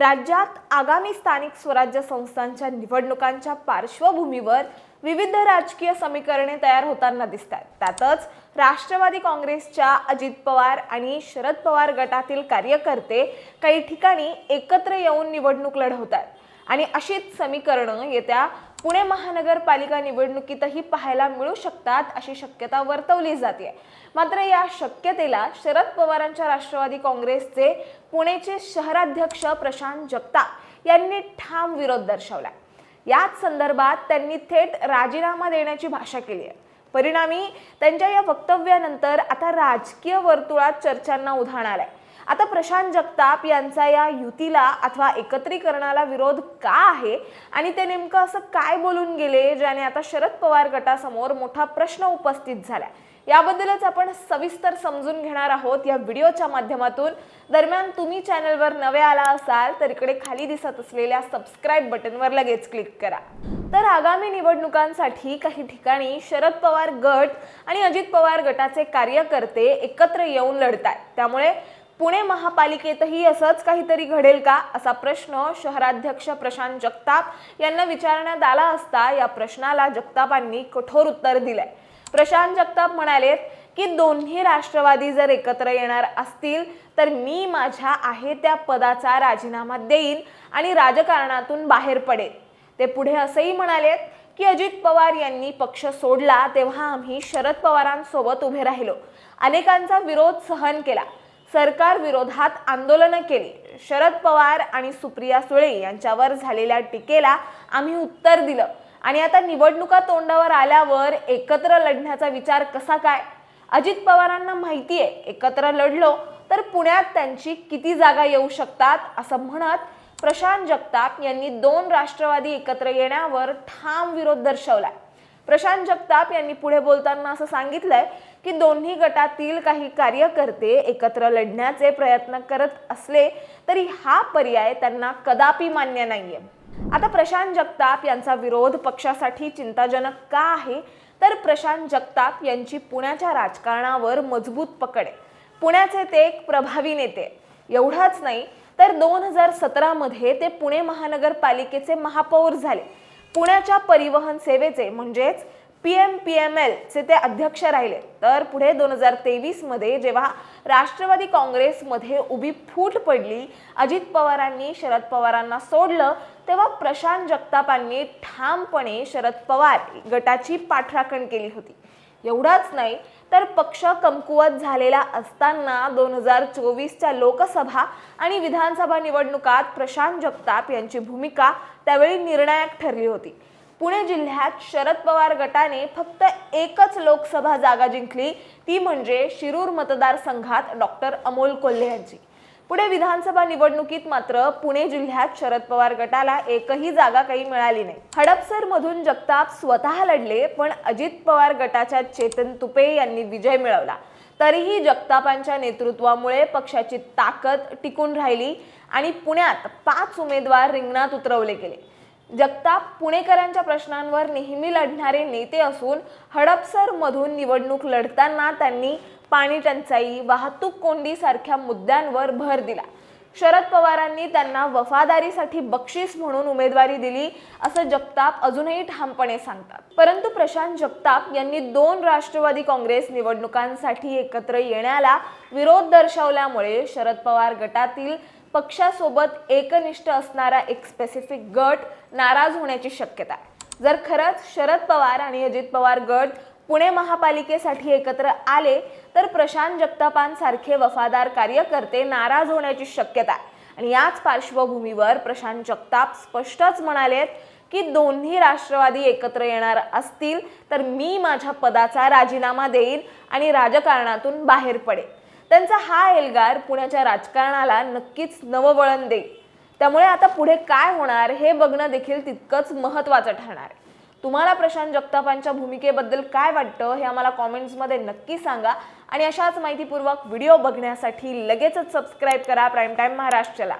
राज्यात आगामी स्थानिक स्वराज्य संस्थांच्या निवडणुकांच्या पार्श्वभूमीवर विविध राजकीय समीकरणे तयार होताना दिसत आहेत त्यातच राष्ट्रवादी काँग्रेसच्या अजित पवार आणि शरद पवार गटातील कार्यकर्ते काही ठिकाणी एकत्र येऊन निवडणूक लढवत आहेत आणि अशीच समीकरणं येत्या पुणे महानगरपालिका निवडणुकीतही पाहायला मिळू शकतात अशी शक्यता वर्तवली जाते. मात्र या शक्यतेला शरद पवारांच्या राष्ट्रवादी काँग्रेसचे पुणेचे शहराध्यक्ष प्रशांत जगताप यांनी ठाम विरोध दर्शवला याच संदर्भात त्यांनी थेट राजीनामा देण्याची भाषा केली आहे. परिणामी त्यांच्या या वक्तव्यानंतर आता राजकीय वर्तुळात चर्चांना उधाण आलंय. आता प्रशांत जगताप यांचा या युतीला अथवा एकत्रीकरणाला विरोध का आहे? आणि ते नेमकं असं काय बोलून गेले ज्याने आता शरद पवार गटासमोर मोठा प्रश्न उपस्थित झाला? याबद्दलच आपण सविस्तर समजून घेणार आहोत या व्हिडिओच्या माध्यमातून. दरम्यान तुम्ही चॅनलवर नवे आला असाल तर इकडे खाली दिसत असलेल्या सबस्क्राईब बटनवर लगेच क्लिक करा. तर आगामी निवडणुकांसाठी काही ठिकाणी शरद पवार गट आणि अजित पवार गटाचे कार्यकर्ते एकत्र येऊन लढत आहेत त्यामुळे पुणे महापालिकेतही असंच काहीतरी घडेल का? असा प्रश्न शहराध्यक्ष प्रशांत जगताप यांना विचारण्यात आला असता या प्रश्नाला जगतापांनी कठोर उत्तर दिलंय. प्रशांत जगताप म्हणालेत की दोन्ही राष्ट्रवादी जर एकत्र येणार असतील तर मी माझ्या आहे त्या पदाचा राजीनामा देईन आणि राजकारणातून बाहेर पडेल ते पुढे असंही म्हणालेत की अजित पवार यांनी पक्ष सोडला तेव्हा आम्ही शरद पवारांसोबत उभे राहिलो. अनेकांचा विरोध सहन केला. सरकार विरोधात आंदोलनं केली. शरद पवार आणि सुप्रिया सुळे यांच्यावर झालेल्या टीकेला आम्ही उत्तर दिलं. आणि आता निवडणुका तोंडावर आल्यावर एकत्र लढण्याचा विचार कसा काय? अजित पवारांना माहिती आहे एकत्र लढलो तर पुण्यात त्यांची किती जागा येऊ शकतात असं म्हणत प्रशांत जगताप यांनी दोन राष्ट्रवादी एकत्र येण्यावर ठाम विरोध दर्शवलाय. प्रशांत जगताप यांनी पुढे बोलताना असं सांगितलंय की दोन्ही गटातील काही कार्यकर्ते एकत्र लढण्याचे प्रयत्न करत असले तरी हा पर्याय त्यांना कदापि मान्य नाहीये. आता प्रशांत जगताप यांचा विरोध पक्षासाठी चिंताजनक का आहे? तर प्रशांत जगताप यांची पुण्याच्या राजकारणावर मजबूत पकड आहे. पुण्याचे ते एक प्रभावी नेते एवढाच नाही तर दोन हजार सतरामध्ये ते पुणे महानगरपालिकेचे महापौर झाले. पुण्याच्या परिवहन सेवेचे म्हणजेच पी एम पी एम एलचे ते अध्यक्ष राहिले. तर पुढे दोन हजार तेवीसमध्ये जेव्हा राष्ट्रवादी काँग्रेसमध्ये उभी फूट पडली अजित पवारांनी शरद पवारांना सोडलं तेव्हा प्रशांत जगतापांनी ठामपणे शरद पवार गटाची पाठराखण केली होती. एवढाच नाही तर पक्ष कमकुवत झालेला असताना दोन हजार चोवीसच्या लोकसभा आणि विधानसभा निवडणुकात प्रशांत जगताप यांची भूमिका त्यावेळी निर्णायक ठरली होती. पुणे जिल्ह्यात शरद पवार गटाने फक्त एकच लोकसभा जागा जिंकली ती म्हणजे शिरूर मतदारसंघात डॉक्टर अमोल कोल्हे यांची. पुढे विधानसभा निवडणुकीत मात्र पुणे जिल्ह्यात शरद पवार गटाला एकही जागा काही मिळाली नाही. हडपसर मधून जगताप स्वतः लढले पण अजित पवार गटाच्या चेतन तुपे यांनी विजय मिळवला. तरीही जगतापांच्या नेतृत्वामुळे पक्षाची ताकद टिकून राहिली आणि पुण्यात पाच उमेदवार रिंगणात उतरवले गेले. जगताप पुणेकरांच्या प्रश्नांवर नेहमी लढणारे नेते असून हडपसरमधून निवडणूक लढताना त्यांनी पाणी टंचाई वाहतूक कोंडी सारख्या मुद्द्यांवर भर दिला. शरद पवारांनी त्यांना वफादारीसाठी बक्षीस म्हणून उमेदवारी दिली असं जगताप अजूनही ठामपणे सांगतात. परंतु प्रशांत जगताप यांनी दोन राष्ट्रवादी काँग्रेस निवडणुकांसाठी एकत्र येण्याला विरोध दर्शवल्यामुळे शरद पवार गटातील पक्षासोबत एकनिष्ठ असणारा एक स्पेसिफिक गट नाराज होण्याची शक्यता आहे. जर खरंच शरद पवार आणि अजित पवार गट पुणे महापालिकेसाठी एकत्र आले तर प्रशांत जगतापांसारखे वफादार कार्यकर्ते नाराज होण्याची शक्यता आहे. आणि याच पार्श्वभूमीवर प्रशांत जगताप स्पष्टच म्हणालेत की दोन्ही राष्ट्रवादी एकत्र येणार असतील तर मी माझ्या पदाचा राजीनामा देईन आणि राजकारणातून बाहेर पडेल त्यांचा हा एल्गार पुण्याच्या राजकारणाला नक्कीच नववळण देईल. त्यामुळे आता पुढे काय होणार हे बघणं देखील तितकंच महत्त्वाचं ठरणार. आहे तुम्हाला प्रशांत जगतापांच्या भूमिकेबद्दल काय वाटतं हे आम्हाला कॉमेंट्समध्ये नक्की सांगा. आणि अशाच माहितीपूर्वक व्हिडिओ बघण्यासाठी लगेचच सबस्क्राईब करा प्राईम टाईम महाराष्ट्राला.